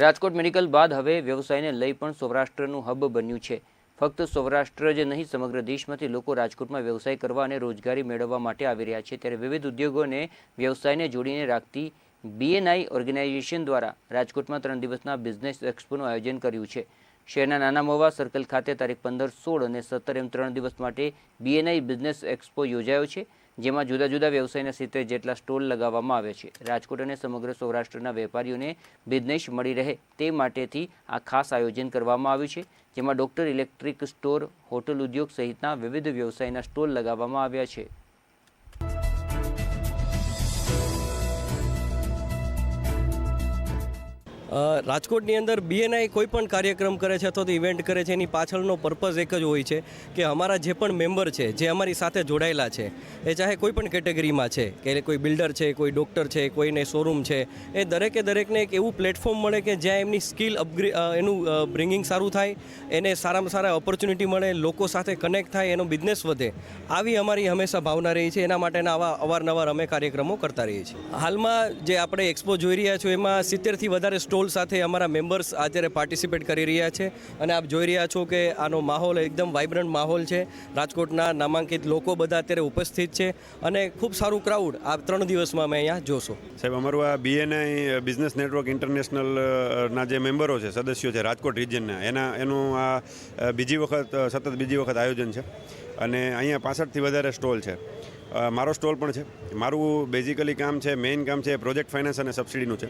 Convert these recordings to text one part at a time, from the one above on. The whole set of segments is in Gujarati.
રાજકોટ મેડિકલ બાદ હવે વ્યવસાયને લઈ પણ સૌરાષ્ટ્રનું હબ બન્યું છે. ફક્ત સૌરાષ્ટ્ર જ નહીં, સમગ્ર દેશમાંથી લોકો રાજકોટમાં વ્યવસાય કરવા અને રોજગારી મેળવવા માટે આવી રહ્યા છે. ત્યારે વિવિધ ઉદ્યોગોને વ્યવસાયને જોડીને રાખતી બીએનઆઈ ઓર્ગેનાઇઝેશન દ્વારા રાજકોટમાં ત્રણ દિવસના બિઝનેસ એક્સપોનું આયોજન કર્યું છે. શહેરના નાના મોવા સર્કલ ખાતે તારીખ પંદર સોળ અને સત્તર એમ ત્રણ દિવસ માટે બીએનઆઈ બિઝનેસ એક્સપો યોજાયો છે. જેમાં જુદા જુદા વ્યવસાયના સિત્તેર જેટલા સ્ટોલ લગાવવામાં આવ્યા છે. રાજકોટ અને સમગ્ર સૌરાષ્ટ્રના વેપારીઓને બિઝનેસ મળી રહે તે માટેથી આ ખાસ આયોજન કરવામાં આવ્યું છે, જેમાં ડોક્ટર ઇલેક્ટ્રિક સ્ટોર, હોટલ ઉદ્યોગ સહિતના વિવિધ વ્યવસાયના સ્ટોલ લગાવવામાં આવ્યા છે. રાજકોટની અંદર બીએનઆઈ કોઈ પણ કાર્યક્રમ કરે છે અથવા તો ઇવેન્ટ કરે છે, એની પાછળનો પર્પઝ એક જ હોય છે કે અમારા જે પણ મેમ્બર છે, જે અમારી સાથે જોડાયેલા છે, એ ચાહે કોઈ પણ કેટેગરીમાં છે, કે કોઈ બિલ્ડર છે, કોઈ ડૉક્ટર છે, કોઈને શોરૂમ છે, એ દરેકે દરેકને એક એવું પ્લેટફોર્મ મળે કે જ્યાં એમની સ્કિલ અપગ્રે એનું બ્રિંગિંગ સારું થાય, એને સારામાં સારા ઓપોર્ચ્યુનિટી મળે, લોકો સાથે કનેક્ટ થાય, એનો બિઝનેસ વધે, આવી અમારી હંમેશા ભાવના રહી છે, એના માટેના આવા અવારનવાર અમે કાર્યક્રમો કરતા રહીએ છીએ. હાલમાં જે આપણે એક્સપો જોઈ રહ્યા છો, એમાં સિત્તેરથી વધારે સ્ટોલ સાથે અમારા મેમ્બર્સ અત્યારે પાર્ટિસિપેટ કરી રહ્યા છે અને આપ જોઈ રહ્યા છો કે આનો માહોલ એકદમ વાઇબ્રન્ટ માહોલ છે. રાજકોટના નામાંકિત લોકો બધા અત્યારે ઉપસ્થિત છે અને ખૂબ સારું ક્રાઉડ આ ત્રણ દિવસમાં અમે અહીંયા જોશો. સાહેબ, અમારું આ બીએનઆઈ બિઝનેસ નેટવર્ક ઇન્ટરનેશનલના જે મેમ્બરો છે, સદસ્યો છે, રાજકોટ રિજિયનના એના, એનું આ બીજી વખત સતત બીજી વખત આયોજન છે. અને અહીંયા પાસઠથી વધારે સ્ટોલ છે. મારો સ્ટોલ પણ છે. મારું બેઝિકલી કામ છે મેઇન કામ છે પ્રોજેક્ટ ફાઇનાન્સ અને સબસિડીનું છે.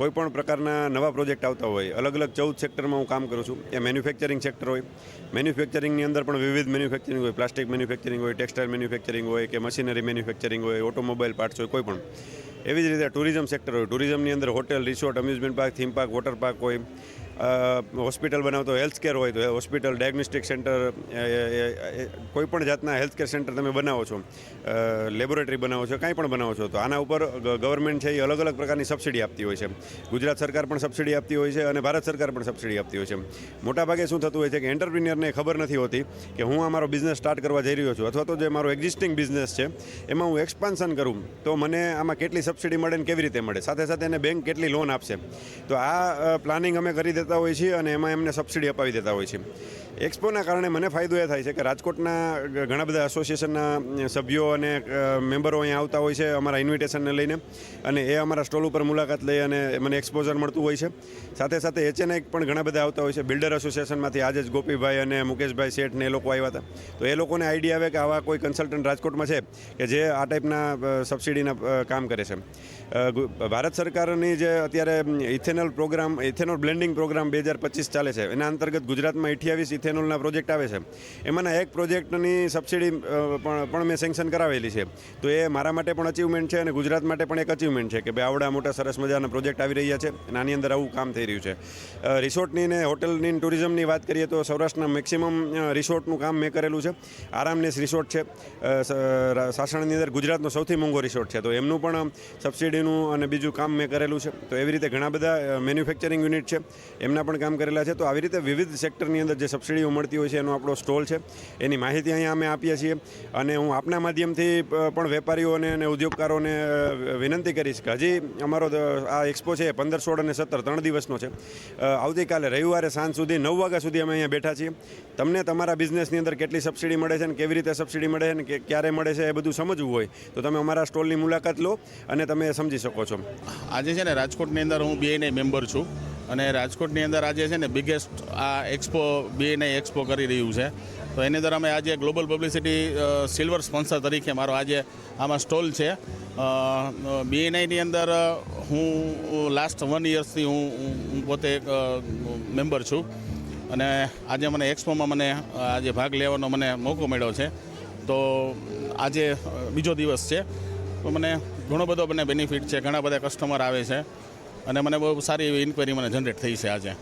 કોઈ પણ પ્રકારના નવા પ્રોજેક્ટ આવતા હોય, અલગ અલગ ચૌદ સેક્ટરમાં હું કામ કરું છું એ મેન્યુફેક્ચરિંગ સેક્ટર હોય. મેન્યુફેક્ચરિંગની અંદર પણ વિવિધ મેન્યુફેક્ચરિંગ હોય પ્લાસ્ટિક મેન્યુફેક્ચરિંગ હોય ટેક્સટાઇલ મેન્યુફેક્ચરિંગ હોય કે મશીનરી મેન્યુફેક્ચરિંગ હોય ઓટોમોબાઈલ પાર્ટ્સ હોય, કોઈ પણ. એવી જ રીતે ટુરિઝમ સેક્ટર હોય. ટુરિઝમની અંદર hotel resort amusement park theme park water park હોય. હોસ્પિટલ બનાવતો હેલ્થ કેર હોય તો હોસ્પિટલ ડાયગ્નોસ્ટિક સેન્ટર કોઈપણ જાતના હેલ્થ કેર સેન્ટર તમે બનાવો છો લેબોરેટરી બનાવો છો, કાંઈ પણ બનાવો છો, તો આના ઉપર ગવર્મેન્ટ છે એ અલગ અલગ પ્રકારની સબસિડી આપતી હોય છે. ગુજરાત સરકાર પણ સબસિડી આપતી હોય છે અને ભારત સરકાર પણ સબસિડી આપતી હોય છે. મોટાભાગે શું થતું હોય છે કે એન્ટરપ્રિન્યરને ખબર નથી હોતી કે હું આ મારો બિઝનેસ સ્ટાર્ટ કરવા જઈ રહ્યો છું અથવા તો જે મારો એક્ઝિસ્ટિંગ બિઝનેસ છે, એમાં હું એક્સપાન્શન કરું, તો મને આમાં કેટલી સબસિડી મળે ને કેવી રીતે મળે? સાથે સાથે એને બેંક કેટલી લોન આપશે? તો આ પ્લાનિંગ અમે કરી દેતા હોઈએ છે અને એમાં એમને સબસિડી અપાવી દેતા હોય છે. એક્સપોના કારણે મને ફાયદો એ થાય છે કે રાજકોટના ઘણા બધા એસોસિએશનના સભ્યો અને મેમ્બરો અહીંયા આવતા હોય છે અમારા ઇન્વિટેશનને લઈને અને એ અમારા સ્ટોલ ઉપર મુલાકાત લઈ અને મને એક્સપોઝર મળતું હોય છે. સાથે સાથે એચએનઆઈ પણ ઘણા બધા આવતા હોય છે. બિલ્ડર એસોસિએશનમાંથી આજે જ ગોપીભાઈ અને મુકેશભાઈ શેઠ ને એ લોકો આવ્યા હતા. તો એ લોકોને આઈડિયા આવે કે આવા કોઈ કન્સલ્ટન્ટ રાજકોટમાં છે કે જે આ ટાઈપના સબસિડીના કામ કરે છે. ભારત સરકારની જે અત્યારે ethanol programme ethanol blending programme બે હજાર પચીસ ચાલે છે. એના અંતર્ગત ગુજરાતમાં અઠ્યાવીસ ઇથેનોલના પ્રોજેક્ટ આવે છે. એમાંના એક પ્રોજેક્ટની સબસિડી પણ પણ મેં સેન્કશન કરાવેલી છે. તો એ મારા માટે પણ અચીવમેન્ટ છે અને ગુજરાત માટે પણ એક અચીવમેન્ટ છે કે ભાઈ આવડા મોટા સરસ મજાના પ્રોજેક્ટ આવી રહ્યા છે અને આની અંદર આવું કામ થઈ રહ્યું છે. રિસોર્ટની ને હોટલની ટુરિઝમની વાત કરીએ તો સૌરાષ્ટ્રના મેક્સિમમ રિસોર્ટનું કામ મેં કરેલું છે. આરામનેસ રિસોર્ટ છે. સાસણની અંદર ગુજરાતનો સૌથી મોંઘો રિસોર્ટ છે. તો એમનું પણ સબસિડીનું અને બીજું કામ મેં કરેલું છે. તો એવી રીતે ઘણા બધા મેન્યુફેક્ચરિંગ યુનિટ છે. એમના પણ કામ કરેલા છે. તો આવી રીતે વિવિધ સેક્ટરની અંદર જે સબસિડીઓ મળતી હોય છે, એનો આપણો સ્ટોલ છે. એની માહિતી અહીંયા અમે આપીએ છીએ. અને હું આપના માધ્યમથી પણ વેપારીઓને અને ઉદ્યોગકારોને વિનંતી કરીશ કે હજી અમારો આ એક્સપો છે પંદર, સોળ અને સત્તર, ત્રણ દિવસનો છે. આવતીકાલે રવિવારે સાંજ સુધી, નવ વાગ્યા સુધી અમે અહીંયા બેઠા છીએ. તમને તમારા બિઝનેસની અંદર કેટલી સબસિડી મળે છે અને કેવી રીતે સબસિડી મળે છે અને ક્યારે મળે છે એ બધું સમજવું હોય, તો તમે અમારા સ્ટોલની મુલાકાત લો અને તમે સમજી શકો છો. આજે છે ને રાજકોટની અંદર હું બીએનઆઈ મેમ્બર છું. અને રાજકોટની અંદર આજે છે ને બિગેસ્ટ આ એક્સપો બીએનઆઈ એક્સપો કરી રહ્યું છે. તો એની અંદર અમે આજે ગ્લોબલ પબ્લિસિટી સિલ્વર સ્પોન્સર તરીકે મારો આજે આમાં સ્ટોલ છે. બીએનઆઈની અંદર હું લાસ્ટ વન યર્સથી હું પોતે એક મેમ્બર છું. અને આજે મને એક્સપોમાં મને આજે ભાગ લેવાનો મને મોકો મળ્યો છે. તો આજે બીજો દિવસ છે. તો મને ઘણો બધો મને બેનિફિટ છે. ઘણા બધા કસ્ટમર આવે છે. અને મને બહુ સારી એવી ઇન્કવાયરી મને જનરેટ થઈ છે આજે.